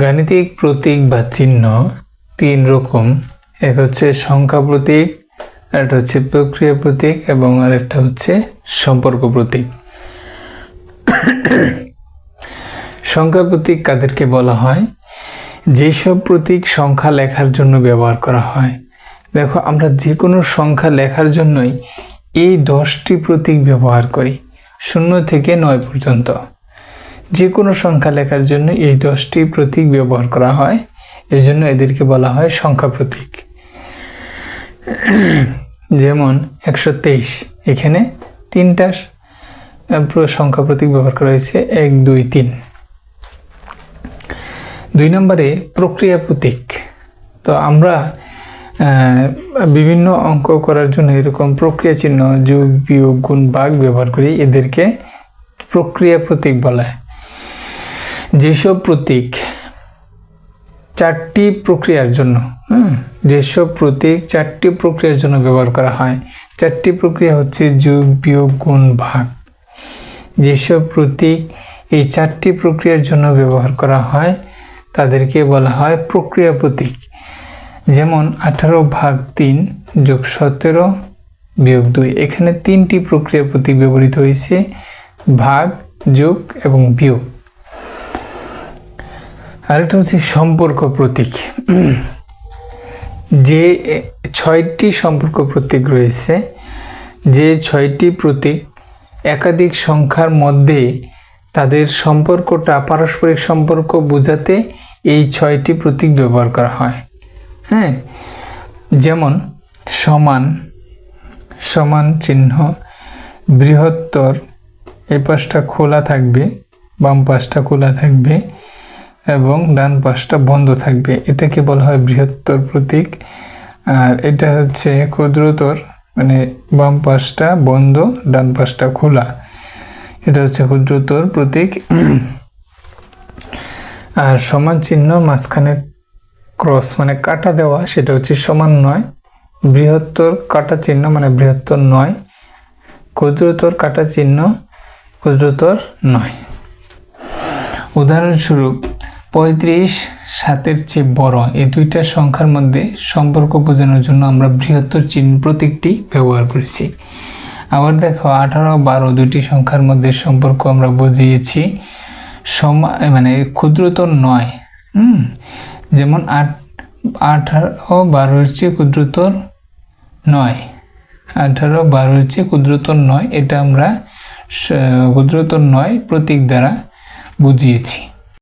গাণিতিক প্রতীক বা চিহ্ন তিন রকম। এক হচ্ছে সংখ্যা প্রতীক একটা হচ্ছে প্রক্রিয়া প্রতীক এবং আরেকটা হচ্ছে সম্পর্ক প্রতীক। সংখ্যা প্রতীক কাদেরকে বলা হয়? যেসব প্রতীক সংখ্যা লেখার জন্য ব্যবহার করা হয়। দেখো, আমরা যে কোনো সংখ্যা লেখার জন্যই এই দশটি প্রতীক ব্যবহার করি, শূন্য থেকে নয় পর্যন্ত। যে কোনো সংখ্যা লেখার জন্য এই দশটি প্রতীক ব্যবহার করা হয়। এই জন্য এদেরকে বলা হয় সংখ্যা প্রতীক। যেমন একশো তেইশ, এখানে তিনটা সংখ্যা প্রতীক ব্যবহার করা হয়েছে, এক, দুই, তিন। দুই নম্বরে প্রক্রিয়া প্রতীক। তো আমরা বিভিন্ন অঙ্ক করার জন্য এরকম প্রক্রিয়া চিহ্ন, যোগ, বিয়োগ, গুণ, ভাগ ব্যবহার করি, এদেরকে প্রক্রিয়া প্রতীক বলা। হয় যেসব প্রতীক চারটি প্রক্রিয়ার জন্য হুম, যেসব প্রতীক চারটি প্রক্রিয়ার জন্য ব্যবহার করা হয়। চারটি প্রক্রিয়া হচ্ছে যোগ বিয়োগ গুণ ভাগ। যেসব প্রতীক এই চারটি প্রক্রিয়ার জন্য ব্যবহার করা হয় তাদেরকে বলা হয় প্রক্রিয়া প্রতীক। যেমন আঠারো ভাগ তিন যোগ সতেরো বিয়োগ দুই। এখানে তিনটি প্রক্রিয়া প্রতীক ব্যবহৃত হয়েছে ভাগ যোগ এবং বিয়োগ। আরেকটা হচ্ছে সম্পর্ক প্রতীক। যে ছয়টি সম্পর্ক প্রতীক রয়েছে, যে ছয়টি প্রতীক একাধিক সংখ্যার মধ্যে তাদের সম্পর্কটা, পারস্পরিক সম্পর্ক বোঝাতে এই ছয়টি প্রতীক ব্যবহার করা হয়। হ্যাঁ? যেমন সমান সমান চিহ্ন, বৃহত্তর এই পাশটা খোলা থাকবে, বাম পাশটা খোলা থাকবে এবং ডান পাশটা বন্ধ থাকবে। এটাকে বলা হয় বৃহত্তর প্রতীক। আর এটা হচ্ছে ক্ষুদ্রতর মানে বাম পাশটা বন্ধ, ডান পাশটা খোলা। এটা হচ্ছে ক্ষুদ্রতর প্রতীক। আর সমান চিহ্ন মাঝখানে ক্রস মানে কাটা দেওয়া, সেটা হচ্ছে সমান নয়। বৃহত্তর কাটা চিহ্ন মানে বৃহত্তর নয়। ক্ষুদ্রতর কাটা চিহ্ন, ক্ষুদ্রতর নয়। উদাহরণস্বরূপ পঁয়ত্রিশ সাতের চেয়ে বড়। এই দুইটা সংখ্যার মধ্যে সম্পর্ক বোঝানোর জন্য আমরা বৃহত্তর চিহ্ন প্রতীকটি ব্যবহার করেছি। আবার দেখো, আঠারো বারো দুইটি সংখ্যার মধ্যে সম্পর্ক আমরা বুঝিয়েছি। সমা মানে ক্ষুদ্রতর নয়। হুম? যেমন আট, আঠারো বারোর চেয়ে ক্ষুদ্রতর নয়। আঠারো বারোর চেয়ে ক্ষুদ্রতর নয়, এটা আমরা ক্ষুদ্রতর নয় প্রতীক দ্বারা বুঝিয়েছি।